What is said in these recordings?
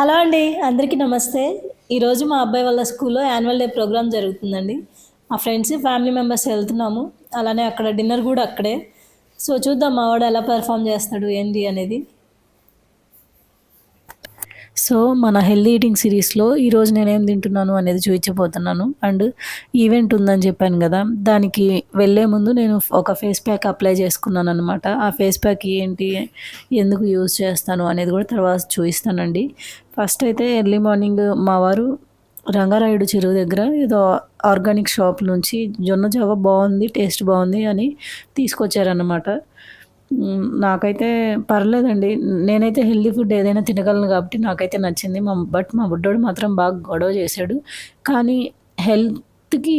Hello అండి అందరికీ నమస్తే. ఈరోజు మా అబ్బాయి వాళ్ళ స్కూల్లో యాన్యువల్ డే ప్రోగ్రామ్ జరుగుతుందండి. మా ఫ్రెండ్స్ ఫ్యామిలీ మెంబర్స్ వెళ్తున్నాము. అలానే అక్కడ డిన్నర్ కూడా అక్కడే. సో చూద్దాం మా వాడు ఎలా పెర్ఫామ్ చేస్తాడు ఏంటి అనేది. సో మన హెల్దీ ఈటింగ్ సిరీస్లో ఈరోజు నేనేం తింటున్నాను అనేది చూపించబోతున్నాను. అండ్ ఈవెంట్ ఉందని చెప్పాను కదా దానికి వెళ్ళే ముందు నేను ఒక ఫేస్ ప్యాక్ అప్లై చేసుకున్నాను అనమాట ఆ ఫేస్ ప్యాక్ ఏంటి ఎందుకు యూజ్ చేస్తాను అనేది కూడా తర్వాత చూపిస్తానండి. ఫస్ట్ అయితే ఎర్లీ మార్నింగ్ మా వారు రంగారాయుడు చెరువు దగ్గర ఏదో ఆర్గానిక్ షాప్ నుంచి జొన్న జావ బాగుంది టేస్ట్ బాగుంది అని తీసుకొచ్చారనమాట నాకైతే పర్లేదండి. నేనైతే హెల్దీ ఫుడ్ ఏదైనా తినగలను కాబట్టి నాకైతే నచ్చింది. మా బట్ మా బుడ్డోడు మాత్రం బాగా గొడవ చేశాడు. కానీ హెల్త్కి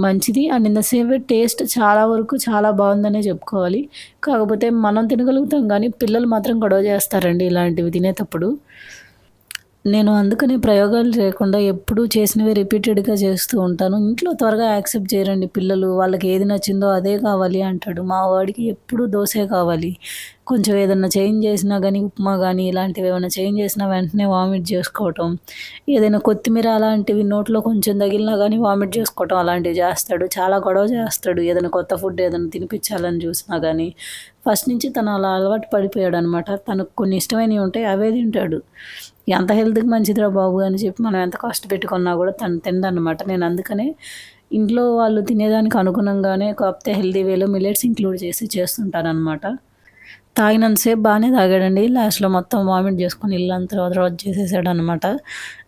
మంచిది. And in the same way taste చాలా వరకు చాలా బాగుందనే చెప్పుకోవాలి. కాకపోతే మనం తినగలుగుతాం కానీ పిల్లలు మాత్రం గొడవ చేస్తారండి ఇలాంటివి తినేటప్పుడు. నేను అందుకనే ప్రయోగాలు చేయకుండా ఎప్పుడూ చేసినవి రిపీటెడ్గా చేస్తూ ఉంటాను. ఇంట్లో త్వరగా యాక్సెప్ట్ చేయరండి పిల్లలు. వాళ్ళకి ఏది నచ్చిందో అదే కావాలి అంటాడు. మా వాడికి ఎప్పుడూ దోసే కావాలి. కొంచెం ఏదైనా చేంజ్ చేసినా కానీ ఉప్మా కానీ ఇలాంటివి ఏమైనా చేంజ్ చేసినా వెంటనే వామిట్ చేసుకోవటం. ఏదైనా కొత్తిమీర అలాంటివి నోట్లో కొంచెం తగిలినా కానీ వామిట్ చేసుకోవటం అలాంటివి చేస్తాడు. చాలా గొడవ చేస్తాడు. ఏదైనా కొత్త ఫుడ్ ఏదైనా తినిపించాలని చూసినా కానీ ఫస్ట్ నుంచి తను అలా అలవాటు పడిపోయాడు అనమాట తనకు కొన్ని ఇష్టమైనవి ఉంటాయి అవే తింటాడు. ఎంత హెల్త్కి మంచిదిరా బాబు అని చెప్పి మనం ఎంత కాస్ట్ పెట్టుకున్నా కూడా తను తిందనమాట నేను అందుకనే ఇంట్లో వాళ్ళు తినేదానికి అనుగుణంగానే కాకపోతే హెల్తీ వేలో మిలెట్స్ ఇంక్లూడ్ చేసి చేస్తుంటాను అనమాట తాగినంతసేపు బాగానే తాగాడండి. లాస్ట్లో మొత్తం వామిట్ చేసుకొని ఇల్లంతా వదరవద్ద చేసేసాడు అనమాట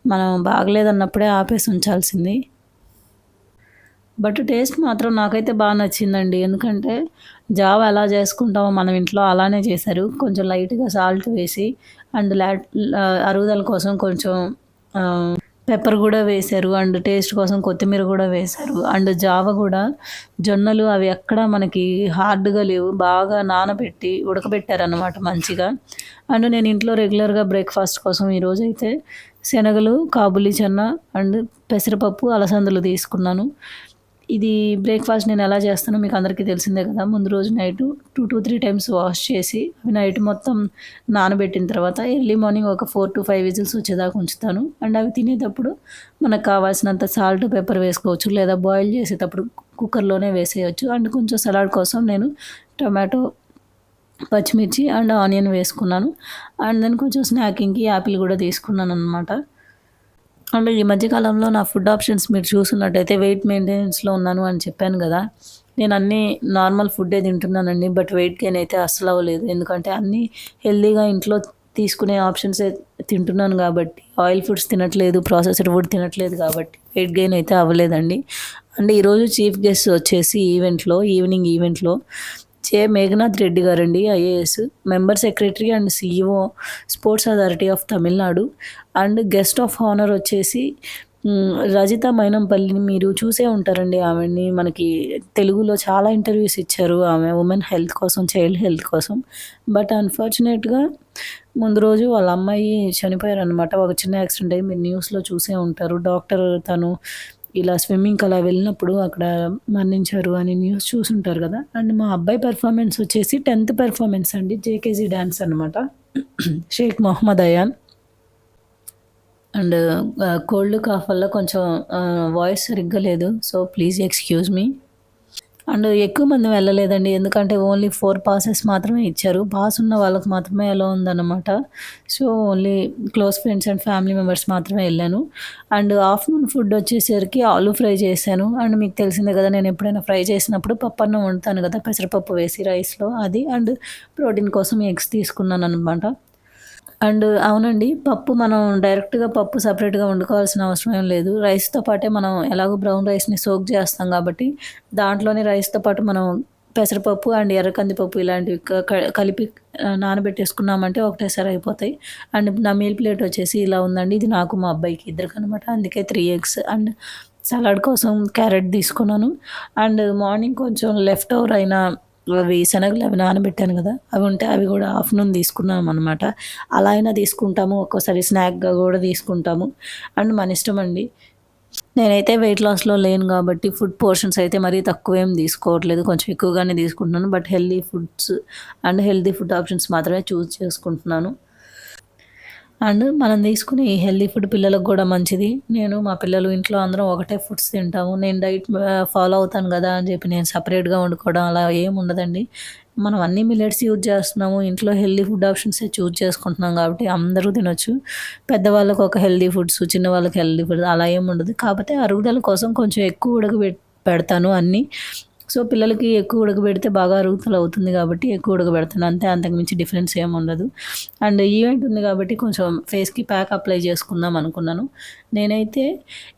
మనం బాగలేదన్నప్పుడే ఆపేసి ఉంచాల్సింది. బట్ టేస్ట్ మాత్రం నాకైతే బాగా నచ్చిందండి. ఎందుకంటే జావ ఎలా చేసుకుంటామో మనం ఇంట్లో అలానే చేశారు. కొంచెం లైట్గా సాల్ట్ వేసి అండ్ లా అరుగుదల కోసం కొంచెం పెప్పర్ కూడా వేశారు. అండ్ టేస్ట్ కోసం కొత్తిమీర కూడా వేశారు. అండ్ జావ కూడా జొన్నలు అవి ఎక్కడ మనకి హార్డ్గా లేవు. బాగా నానబెట్టి ఉడకబెట్టారనమాట మంచిగా. అండ్ నేను ఇంట్లో రెగ్యులర్గా బ్రేక్ఫాస్ట్ కోసం ఈరోజు అయితే శనగలు కాబులి చెన్న అండ్ పెసరపప్పు అలసందలు తీసుకున్నాను. ఇది బ్రేక్ఫాస్ట్ నేను ఎలా చేస్తానో మీకు అందరికీ తెలిసిందే కదా. ముందు రోజు night two to three times wash చేసి అవి నైట్ మొత్తం నానబెట్టిన తర్వాత ఎర్లీ మార్నింగ్ ఒక ఫోర్ టు ఫైవ్ విజిల్స్ వచ్చేదాకా ఉంచుతాను. అండ్ అవి తినేటప్పుడు మనకు కావాల్సినంత సాల్ట్ పెప్పర్ వేసుకోవచ్చు లేదా బాయిల్ చేసేటప్పుడు కుక్కర్లోనే వేసేయచ్చు. అండ్ కొంచెం సలాడ్ కోసం నేను టొమాటో పచ్చిమిర్చి అండ్ ఆనియన్ వేసుకున్నాను. అండ్ దెన్ కొంచెం స్నాకింగ్కి యాపిల్ కూడా తీసుకున్నాను అనమాట అంటే ఈ మధ్యకాలంలో నా ఫుడ్ ఆప్షన్స్ మీరు చూసినట్టయితే వెయిట్ మెయింటెనెన్స్లో ఉన్నాను అని చెప్పాను కదా. నేను అన్నీ నార్మల్ ఫుడ్డే తింటున్నానండి బట్ వెయిట్ గెయిన్ అయితే అస్సలు అవ్వలేదు. ఎందుకంటే అన్నీ హెల్దీగా ఇంట్లో తీసుకునే ఆప్షన్స్ తింటున్నాను కాబట్టి ఆయిల్ ఫుడ్స్ తినట్లేదు ప్రాసెస్డ్ ఫుడ్ తినట్లేదు కాబట్టి వెయిట్ గెయిన్ అయితే అవ్వలేదండి. అండ్ ఈరోజు చీఫ్ గెస్ట్ వచ్చేసి ఈవెంట్లో ఈవినింగ్ ఈవెంట్లో జే మేఘనాథ్ రెడ్డి గారండి IAS member secretary and CEO sports authority of Tamil Nadu. And guest of honour వచ్చేసి రజిత మైనంపల్లిని మీరు చూసే ఉంటారండి ఆమెని మనకి తెలుగులో చాలా ఇంటర్వ్యూస్ ఇచ్చారు ఆమె ఉమెన్ హెల్త్ కోసం చైల్డ్ హెల్త్ కోసం. బట్ అన్ఫార్చునేట్గా ముందు రోజు వాళ్ళ అమ్మాయి చనిపోయారు అనమాట ఒక చిన్న యాక్సిడెంట్ అయ్యి మీరు న్యూస్లో చూసే ఉంటారు. డాక్టర్ తను ఇలా స్విమ్మింగ్కి అలా వెళ్ళినప్పుడు అక్కడ మరణించారు అని న్యూస్ చూసుంటారు కదా. అండ్ మా అబ్బాయి పెర్ఫార్మెన్స్ వచ్చేసి టెన్త్ పెర్ఫార్మెన్స్ అండి. జేకేజీ డ్యాన్స్ అనమాట Sheikh Mohammed Ayaan. And cold cough వల్ల కొంచెం వాయిస్ సరిగ్గా లేదు. So please excuse me and ఎక్కువ మంది వెళ్ళలేదండి. ఎందుకంటే ఓన్లీ ఫోర్ పాసెస్ మాత్రమే ఇచ్చారు. పాస్ ఉన్న వాళ్ళకి మాత్రమే ఎలా ఉందన్నమాట. So only close friends and family members మాత్రమే వెళ్ళాను. అండ్ ఆఫ్టర్నూన్ ఫుడ్ వచ్చేసరికి ఆలూ ఫ్రై చేశాను. అండ్ మీకు తెలిసిందే కదా నేను ఎప్పుడైనా ఫ్రై చేసినప్పుడు పప్పు అన్నం వండుతాను కదా పెసరపప్పు వేసి రైస్లో అది. అండ్ ప్రోటీన్ కోసం ఎగ్స్ తీసుకున్నాను అనమాట అండ్ అవునండి పప్పు మనం డైరెక్ట్గా పప్పు సపరేట్గా వండుకోవాల్సిన అవసరం ఏం లేదు. రైస్తో పాటే మనం ఎలాగో బ్రౌన్ రైస్ని సోక్ చేస్తాం కాబట్టి దాంట్లోనే రైస్తో పాటు మనం పెసరపప్పు అండ్ ఎర్ర కందిపప్పు ఇలాంటివి కలిపి నానబెట్టేసుకున్నామంటే ఒకటేసారి అయిపోతాయి. అండ్ నా మీల్ ప్లేట్ వచ్చేసి ఇలా ఉందండి. ఇది నాకు మా అబ్బాయికి ఇద్దరికి అనమాట అందుకే త్రీ ఎగ్స్ అండ్ సలాడ్ కోసం క్యారెట్ తీసుకున్నాను. అండ్ మార్నింగ్ కొంచెం లెఫ్ట్ ఓవర్ అయిన అవి శనగలు అవి నానబెట్టాను కదా అవి ఉంటే అవి కూడా ఆఫ్టర్నూన్ తీసుకున్నాం అనమాట అలా అయినా తీసుకుంటాము ఒక్కోసారి స్నాక్గా కూడా తీసుకుంటాము. అండ్ మన ఇష్టం అండి. నేనైతే వెయిట్ లాస్లో లేను కాబట్టి ఫుడ్ పోర్షన్స్ అయితే మరీ తక్కువేం తీసుకోవట్లేదు. కొంచెం ఎక్కువగానే తీసుకుంటున్నాను but healthy foods and healthy food options మాత్రమే చూస్ చేసుకుంటున్నాను. అండ్ మనం తీసుకునే ఈ హెల్దీ ఫుడ్ పిల్లలకు కూడా మంచిది. నేను మా పిల్లలు ఇంట్లో అందరం ఒకటే ఫుడ్స్ తింటాము. నేను డైట్ ఫాలో అవుతాను కదా అని చెప్పి నేను సపరేట్గా వండుకోవడం అలా ఏం ఉండదండి. మనం అన్ని మిల్లెట్స్ యూజ్ చేస్తున్నాము. ఇంట్లో హెల్దీ ఫుడ్ ఆప్షన్స్ చూజ్ చేసుకుంటున్నాం కాబట్టి అందరూ తినొచ్చు. పెద్దవాళ్ళకు ఒక హెల్దీ ఫుడ్స్ చిన్న వాళ్ళకి హెల్దీ ఫుడ్ అలా ఏం ఉండదు. కాకపోతే అరుగుదల కోసం కొంచెం ఎక్కువ ఉడకబెట్టి పెడతాను అన్నీ. సో పిల్లలకి ఎక్కువ ఉడకబెడితే బాగా అరుగుతలు అవుతుంది కాబట్టి ఎక్కువ ఉడకబెడతాను. అంతే అంతకుమించి డిఫరెన్స్ ఏమి ఉండదు. అండ్ ఈవెంట్ ఉంది కాబట్టి కొంచెం ఫేస్కి ప్యాక్ అప్లై చేసుకుందాం అనుకున్నాను. నేనైతే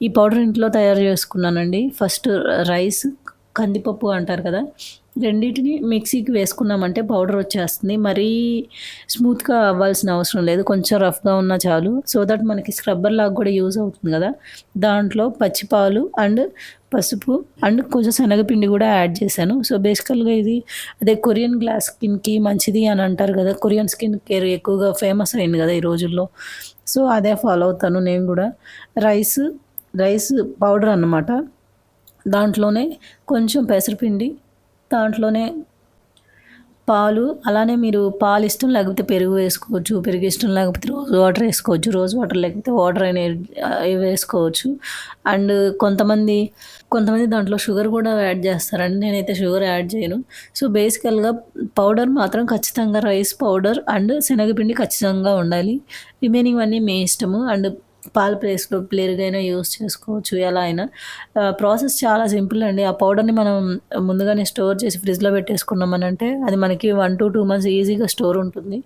ఈ పౌడర్ ఇంట్లో తయారు చేసుకున్నానండి. ఫస్ట్ రైస్ కందిపప్పు అంటారు కదా రెండింటిని మిక్సీకి వేసుకున్నామంటే పౌడర్ వచ్చేస్తుంది. మరీ స్మూత్గా అవ్వాల్సిన అవసరం లేదు కొంచెం రఫ్గా ఉన్నా చాలు. సో దట్ మనకి స్క్రబ్బర్ లాగా కూడా యూజ్ అవుతుంది కదా. దాంట్లో పచ్చిపాలు అండ్ పసుపు అండ్ కొంచెం శనగపిండి కూడా యాడ్ చేశాను. సో బేసికల్గా ఇది అదే కొరియన్ గ్లాస్ స్కిన్కి మంచిది అని అంటారు కదా. కొరియన్ స్కిన్ కేర్ ఎక్కువగా ఫేమస్ అయింది కదా ఈ రోజుల్లో. సో అదే ఫాలో అవుతాను నేను కూడా. రైస్ రైస్ పౌడర్ అన్నమాట. దాంట్లోనే కొంచెం పెసరపిండి దాంట్లోనే పాలు అలానే మీరు పాలు ఇష్టం లేకపోతే పెరుగు వేసుకోవచ్చు పెరుగు ఇష్టం లేకపోతే రోజు వాటర్ వేసుకోవచ్చు రోజు వాటర్ లేకపోతే వాటర్ అయినా వేసుకోవచ్చు. అండ్ కొంతమంది కొంతమంది దాంట్లో షుగర్ కూడా యాడ్ చేస్తారండి నేనైతే షుగర్ యాడ్ చేయను. సో బేసికల్గా పౌడర్ మాత్రం ఖచ్చితంగా రైస్ పౌడర్ అండ్ శనగపిండి ఖచ్చితంగా ఉండాలి. రిమైనింగ్ అన్నీ మీ ఇష్టము. అండ్ పాల ప్లేస్లో ప్లేరుగైనా యూస్ చేసుకోవచ్చు ఎలా అయినా. ప్రాసెస్ చాలా సింపుల్ అండి. ఆ పౌడర్ని మనం ముందుగానే స్టోర్ చేసి ఫ్రిడ్జ్లో పెట్టేసుకున్నామనంటే అది మనకి వన్ టు టూ మంత్స్ ఈజీగా స్టోర్ ఉంటుంది.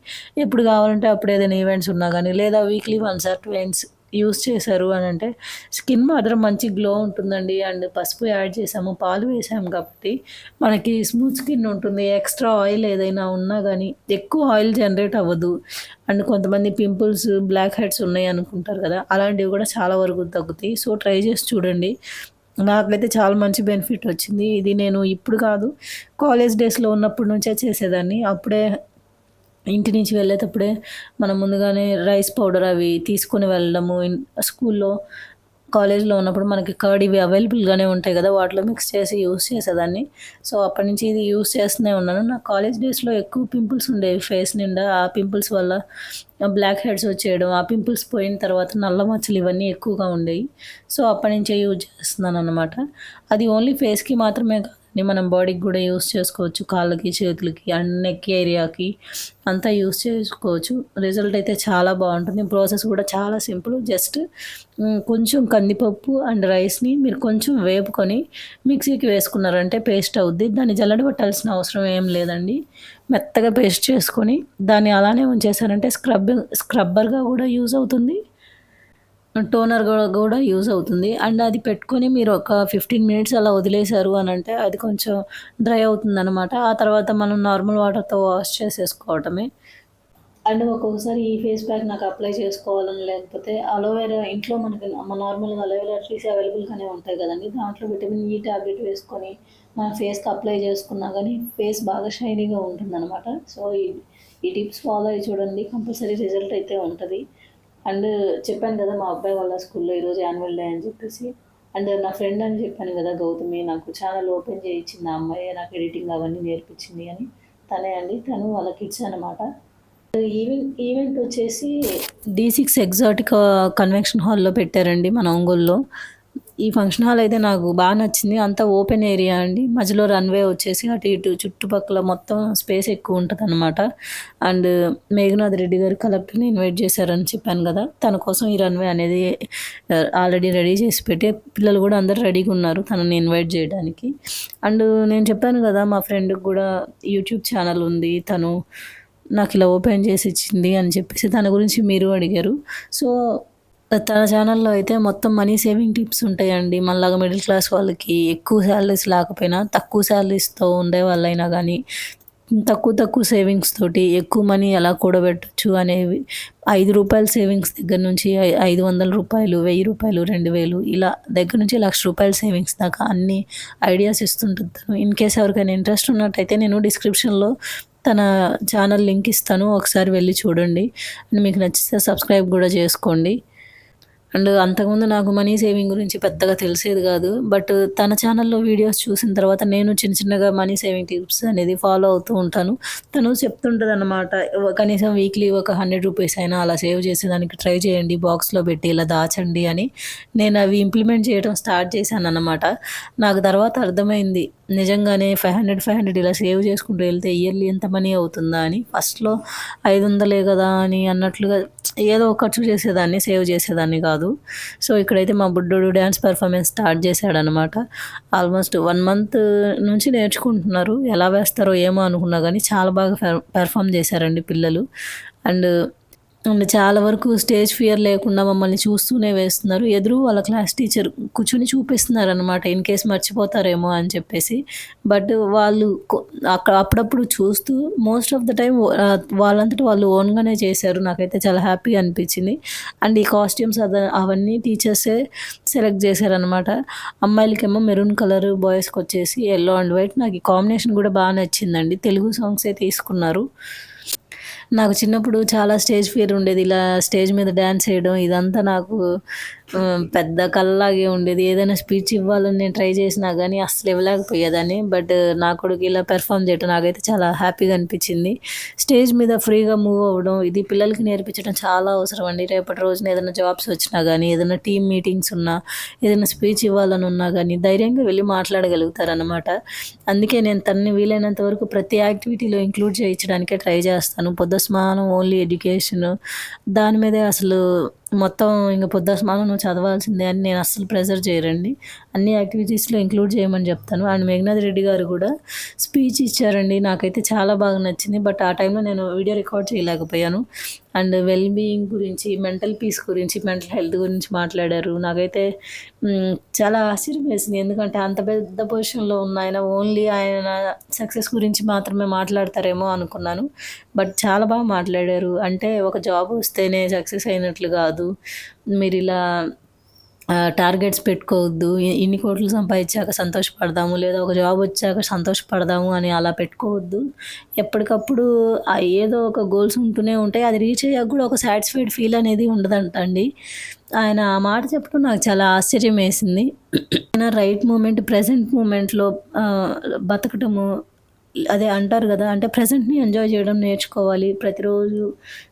ఎప్పుడు కావాలంటే అప్పుడు ఏదైనా ఈవెంట్స్ ఉన్నా కానీ లేదా weekly once or twice use చేశారు అని అంటే స్కిన్ మాత్రం మంచి గ్లో ఉంటుందండి. అండ్ పసుపు యాడ్ చేసాము పాలు వేసాము కాబట్టి మనకి స్మూత్ స్కిన్ ఉంటుంది. ఎక్స్ట్రా ఆయిల్ ఏదైనా ఉన్నా కానీ ఎక్కువ ఆయిల్ జనరేట్ అవ్వదు. అండ్ కొంతమంది పింపుల్స్ బ్లాక్ హెడ్స్ ఉన్నాయి అనుకుంటారు కదా అలాంటివి కూడా చాలా వరకు తగ్గుతాయి. సో ట్రై చేసి చూడండి. నాకైతే చాలా మంచి బెనిఫిట్ వచ్చింది. ఇది నేను ఇప్పుడు కాదు కాలేజ్ డేస్లో ఉన్నప్పటి నుంచే చేసేదాన్ని. అప్పుడే ఇంటి నుంచి వెళ్ళేటప్పుడే మనం ముందుగానే రైస్ పౌడర్ అవి తీసుకొని వెళ్ళడము. స్కూల్లో కాలేజ్లో ఉన్నప్పుడు మనకి కర్డ్ ఇవి అవైలబుల్గానే ఉంటాయి కదా వాటిలో మిక్స్ చేసి యూస్ చేసేదాన్ని. సో అప్పటి నుంచి ఇది యూస్ చేస్తూనే ఉన్నాను. నా కాలేజ్ డేస్లో ఎక్కువ పింపుల్స్ ఉండేవి ఫేస్ నిండా. ఆ పింపుల్స్ వల్ల బ్లాక్ హెడ్స్ వచ్చేయడం ఆ పింపుల్స్ పోయిన తర్వాత నల్ల మచ్చలు ఇవన్నీ ఎక్కువగా ఉండేవి. సో అప్పటి నుంచే యూజ్ చేస్తున్నాను అనమాట అది ఓన్లీ ఫేస్కి మాత్రమే కాదు మనం బాడీకి కూడా యూస్ చేసుకోవచ్చు. కాళ్ళకి చేతులకి అండ్ నెక్ ఏరియాకి అంతా యూస్ చేసుకోవచ్చు. రిజల్ట్ అయితే చాలా బాగుంటుంది. ప్రాసెస్ కూడా చాలా సింపుల్ జస్ట్ కొంచెం కందిపప్పు అండ్ రైస్ని మీరు కొంచెం వేపుకొని మిక్సీకి వేసుకున్నారంటే పేస్ట్ అవుద్ది. దాన్ని జల్లడి పట్టాల్సిన అవసరం ఏం లేదండి. మెత్తగా పేస్ట్ చేసుకొని దాన్ని అలానే ఉంచేసారంటే స్క్రబ్ స్క్రబ్బర్గా కూడా యూజ్ అవుతుంది. టోనర్ కూడా యూజ్ అవుతుంది. అండ్ అది పెట్టుకొని మీరు ఒక ఫిఫ్టీన్ మినిట్స్ అలా వదిలేశారు అని అంటే అది కొంచెం డ్రై అవుతుంది అనమాట ఆ తర్వాత మనం నార్మల్ వాటర్తో వాష్ చేసేసుకోవటమే. అండ్ ఒక్కొక్కసారి ఈ ఫేస్ ప్యాక్ నాకు అప్లై చేసుకోవాలని లేకపోతే అలోవెరా ఇంట్లో మనకి నార్మల్గా అలోవెరా ట్రీస్ అవైలబుల్గానే ఉంటాయి కదండి. దాంట్లో విటమిన్ ఈ ట్యాబ్లెట్ వేసుకొని మన ఫేస్కి అప్లై చేసుకున్నా కానీ ఫేస్ బాగా షైనీగా ఉంటుంది అనమాట సో ఈ ఈ టిప్స్ ఫాలో అయ్యి చూడండి. కంపల్సరీ రిజల్ట్ అయితే ఉంటుంది. అండ్ చెప్పాను కదా మా అబ్బాయి వాళ్ళ స్కూల్లో ఈరోజు యాన్యువల్ డే అని చెప్పేసి. అండ్ నా ఫ్రెండ్ అని చెప్పాను కదా గౌతమి నాకు ఛానల్ ఓపెన్ చేయించింది ఆ అమ్మాయి నాకు ఎడిటింగ్ అవన్నీ నేర్పించింది అని. తనే అండి తను వాళ్ళ కిడ్స్ అనమాట ఈవెంట్ ఈవెంట్ వచ్చేసి డీ సిక్స్ ఎగ్జాటిక్ కన్వెన్షన్ హాల్లో పెట్టారండి మన ఒంగోలులో. ఈ ఫంక్షన్ హాల్ అయితే నాకు బాగా నచ్చింది. అంతా ఓపెన్ ఏరియా అండి. మధ్యలో రన్వే వచ్చేసి అటు ఇటు చుట్టుపక్కల మొత్తం స్పేస్ ఎక్కువ ఉంటుంది అనమాట అండ్ మేఘనాథ్ రెడ్డి గారు కలెక్టర్ని ఇన్వైట్ చేశారని చెప్పాను కదా. తన కోసం ఈ రన్వే అనేది ఆల్రెడీ రెడీ చేసి పెట్టి పిల్లలు కూడా అందరు రెడీగా ఉన్నారు తనని ఇన్వైట్ చేయడానికి. అండ్ నేను చెప్పాను కదా మా ఫ్రెండ్కి కూడా యూట్యూబ్ ఛానల్ ఉంది. తను నాకు ఇలా ఓపెన్ చేసి ఇచ్చింది అని చెప్పేసి తన గురించి మీరు అడిగారు. సో తన ఛానల్లో అయితే మొత్తం మనీ సేవింగ్ టిప్స్ ఉంటాయండి. మనలాగా మిడిల్ క్లాస్ వాళ్ళకి ఎక్కువ శాలరీస్ లేకపోయినా తక్కువ శాలరీస్తో ఉండే వాళ్ళైనా కానీ తక్కువ తక్కువ సేవింగ్స్ తోటి ఎక్కువ మనీ ఎలా కూడబెట్టచ్చు అనేవి ఐదు రూపాయల సేవింగ్స్ దగ్గర నుంచి ఐదు వందల రూపాయలు వెయ్యి రూపాయలు రెండు వేలు ఇలా దగ్గర నుంచి లక్ష రూపాయల సేవింగ్స్ దాకా అన్ని ఐడియాస్ ఇస్తుంటాను ఇన్ కేస్ ఎవరికైనా ఇంట్రెస్ట్ ఉన్నట్టయితే నేను డిస్క్రిప్షన్లో తన ఛానల్ లింక్ ఇస్తాను. ఒకసారి వెళ్ళి చూడండి. మీకు నచ్చితే సబ్స్క్రైబ్ కూడా చేసుకోండి. అండ్ అంతకుముందు నాకు మనీ సేవింగ్ గురించి పెద్దగా తెలిసేది కాదు బట్ తన ఛానల్లో వీడియోస్ చూసిన తర్వాత నేను చిన్న చిన్నగా మనీ సేవింగ్ టిప్స్ అనేది ఫాలో అవుతూ ఉంటాను. తను చెప్తుంటుంది అనమాట కనీసం వీక్లీ ఒక హండ్రెడ్ రూపీస్ అయినా అలా సేవ్ చేసేదానికి ట్రై చేయండి బాక్స్లో పెట్టి ఇలా దాచండి అని నేను అవి ఇంప్లిమెంట్ చేయడం స్టార్ట్ చేశాను అనమాట నాకు తర్వాత అర్థమైంది నిజంగానే ఫైవ్ హండ్రెడ్ ఫైవ్ హండ్రెడ్ ఇలా సేవ్ చేసుకుంటూ వెళ్తే ఇయర్లీ ఎంత మనీ అవుతుందా అని ఫస్ట్లో ఐదు వందలే కదా అని అన్నట్లుగా ఏదో ఖర్చు చేసేదాన్ని సేవ్ చేసేదాన్ని కాదు. సో ఇక్కడైతే మా బుడ్డోడు డ్యాన్స్ పర్ఫార్మెన్స్ స్టార్ట్ చేశాడనమాట. ఆల్మోస్ట్ వన్ మంత్ నుంచి నేర్చుకుంటున్నారు ఎలా వేస్తారో ఏమో అనుకున్నా కానీ చాలా బాగా పెర్ఫామ్ చేశారండి పిల్లలు. అండ్ అండ్ చాలా వరకు స్టేజ్ ఫియర్ లేకుండా మమ్మల్ని చూస్తూనే వేస్తున్నారు. ఎదురు వాళ్ళ క్లాస్ టీచర్ కూర్చొని చూపిస్తున్నారు అనమాట ఇన్ కేస్ మర్చిపోతారేమో అని చెప్పేసి. బట్ వాళ్ళు అక్కడ అప్పుడప్పుడు చూస్తూ మోస్ట్ ఆఫ్ ద టైం వాళ్ళంతటా వాళ్ళు ఓన్గానే చేశారు. నాకైతే చాలా హ్యాపీగా అనిపించింది. అండ్ ఈ కాస్ట్యూమ్స్ అద అవన్నీ టీచర్సే సెలెక్ట్ చేశారనమాట అమ్మాయిలకేమో మెరూన్ కలర్ బాయ్స్కి వచ్చేసి ఎల్లో అండ్ వైట్. నాకు ఈ కాంబినేషన్ కూడా బాగా నచ్చిందండి. తెలుగు సాంగ్సే తీసుకున్నారు. నాకు చిన్నప్పుడు చాలా స్టేజ్ ఫియర్ ఉండేది. ఇలా స్టేజ్ మీద డ్యాన్స్ వేయడం ఇదంతా నాకు పెద్ద కళ్ళలాగే ఉండేది. ఏదైనా స్పీచ్ ఇవ్వాలని నేను ట్రై చేసినా కానీ అస్సలు ఇవ్వలేకపోయేదాన్ని. బట్ uh, నా కొడుకు ఇలా పెర్ఫామ్ చేయడం నాకైతే చాలా హ్యాపీగా అనిపించింది. స్టేజ్ మీద ఫ్రీగా మూవ్ అవ్వడం ఇది పిల్లలకి నేర్పించడం చాలా అవసరం అండి. రేపటి రోజున ఏదైనా జాబ్స్ వచ్చినా కానీ ఏదైనా టీమ్ మీటింగ్స్ ఉన్నా ఏదైనా స్పీచ్ ఇవ్వాలని ఉన్నా కానీ ధైర్యంగా వెళ్ళి మాట్లాడగలుగుతారనమాట అందుకే నేను తనని వీలైనంత వరకు ప్రతి యాక్టివిటీలో ఇంక్లూడ్ చేయించడానికే ట్రై చేస్తాను. పొద్దు స్నానం ఓన్లీ ఎడ్యుకేషన్ దాని మీదే అసలు మొత్తం ఇంక పొద్దుస్మానం నువ్వు చదవాల్సిందే అని నేను అస్సలు ప్రెజర్ చేయరండి. అన్ని యాక్టివిటీస్లో ఇంక్లూడ్ చేయమని చెప్తాను. అండ్ మేఘనాథ్ రెడ్డి గారు కూడా స్పీచ్ ఇచ్చారండి. నాకైతే చాలా బాగా నచ్చింది. బట్ ఆ టైంలో నేను వీడియో రికార్డ్ చేయలేకపోయాను. అండ్ వెల్ బీయింగ్ గురించి మెంటల్ పీస్ గురించి మెంటల్ హెల్త్ గురించి మాట్లాడారు. నాకైతే చాలా ఆశ్చర్యం వేసింది. ఎందుకంటే అంత పెద్ద పొజిషన్లో ఉన్న ఆయన ఓన్లీ ఆయన సక్సెస్ గురించి మాత్రమే మాట్లాడతారేమో అనుకున్నాను. బట్ చాలా బాగా మాట్లాడారు. అంటే ఒక జాబ్ వస్తేనే సక్సెస్ అయినట్లు కాదు. మీరు ఇలా టార్గెట్స్ పెట్టుకోవద్దు. ఇన్ని కోట్లు సంపాదించాక సంతోషపడదాము లేదా ఒక జాబ్ వచ్చాక సంతోషపడదాము అని అలా పెట్టుకోవద్దు. ఎప్పటికప్పుడు ఏదో ఒక గోల్స్ ఉంటూనే ఉంటాయి. అది రీచ్ అయ్యాక కూడా ఒక సాటిస్ఫైడ్ ఫీల్ అనేది ఉండదంట అండి ఆయన ఆ మాట చెప్పడం నాకు చాలా ఆశ్చర్యం వేసింది. ఆయన రైట్ మూమెంట్ ప్రజెంట్ మూమెంట్లో బతకటము అదే అంటారు కదా అంటే ప్రజెంట్ని ఎంజాయ్ చేయడం నేర్చుకోవాలి. ప్రతిరోజు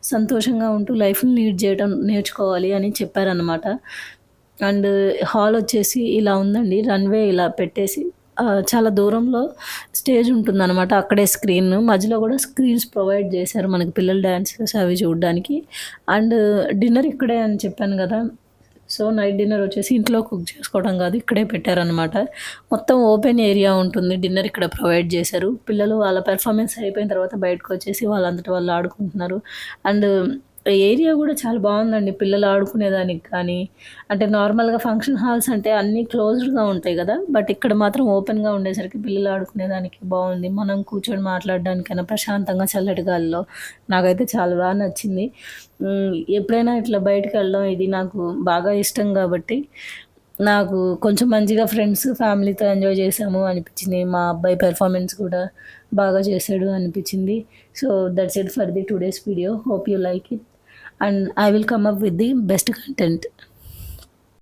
సంతోషంగా ఉంటూ లైఫ్ని లీడ్ చేయడం నేర్చుకోవాలి అని చెప్పారనమాట అండ్ హాల్ వచ్చేసి ఇలా ఉందండి. రన్వే ఇలా పెట్టేసి చాలా దూరంలో స్టేజ్ ఉంటుందన్నమాట. అక్కడే స్క్రీన్. మధ్యలో కూడా స్క్రీన్స్ ప్రొవైడ్ చేశారు మనకి పిల్లల డ్యాన్సెస్ అవి చూడడానికి. అండ్ డిన్నర్ ఇక్కడే అని చెప్పాను కదా. సో నైట్ డిన్నర్ వచ్చేసి ఇంట్లో కుక్ చేసుకోవడం కాదు ఇక్కడే పెట్టారనమాట మొత్తం ఓపెన్ ఏరియా ఉంటుంది. డిన్నర్ ఇక్కడ ప్రొవైడ్ చేశారు. పిల్లలు వాళ్ళ పెర్ఫార్మెన్స్ అయిపోయిన తర్వాత బయటకు వచ్చేసి వాళ్ళంతటి వాళ్ళు ఆడుకుంటున్నారు. అండ్ ఏరియా కూడా చాలా బాగుందండి. పిల్లలు ఆడుకునేదానికి కానీ అంటే నార్మల్గా ఫంక్షన్ హాల్స్ అంటే అన్నీ క్లోజ్డ్గా ఉంటాయి కదా బట్ ఇక్కడ మాత్రం ఓపెన్గా ఉండేసరికి పిల్లలు ఆడుకునేదానికి బాగుంది. మనం కూర్చొని మాట్లాడడానికైనా ప్రశాంతంగా చల్లటి గాలిలో. నాకైతే చాలా బాగా నచ్చింది. ఎప్పుడైనా ఇట్లా బయటకు వెళ్ళడం ఇది నాకు బాగా ఇష్టం కాబట్టి నాకు కొంచెం మంచిగా ఫ్రెండ్స్ ఫ్యామిలీతో ఎంజాయ్ చేసాము అనిపించింది. మా అబ్బాయి పెర్ఫార్మెన్స్ కూడా బాగా చేశాడు అనిపించింది. So that's it for the today's video. Hope you like it. And I will come up with the best content.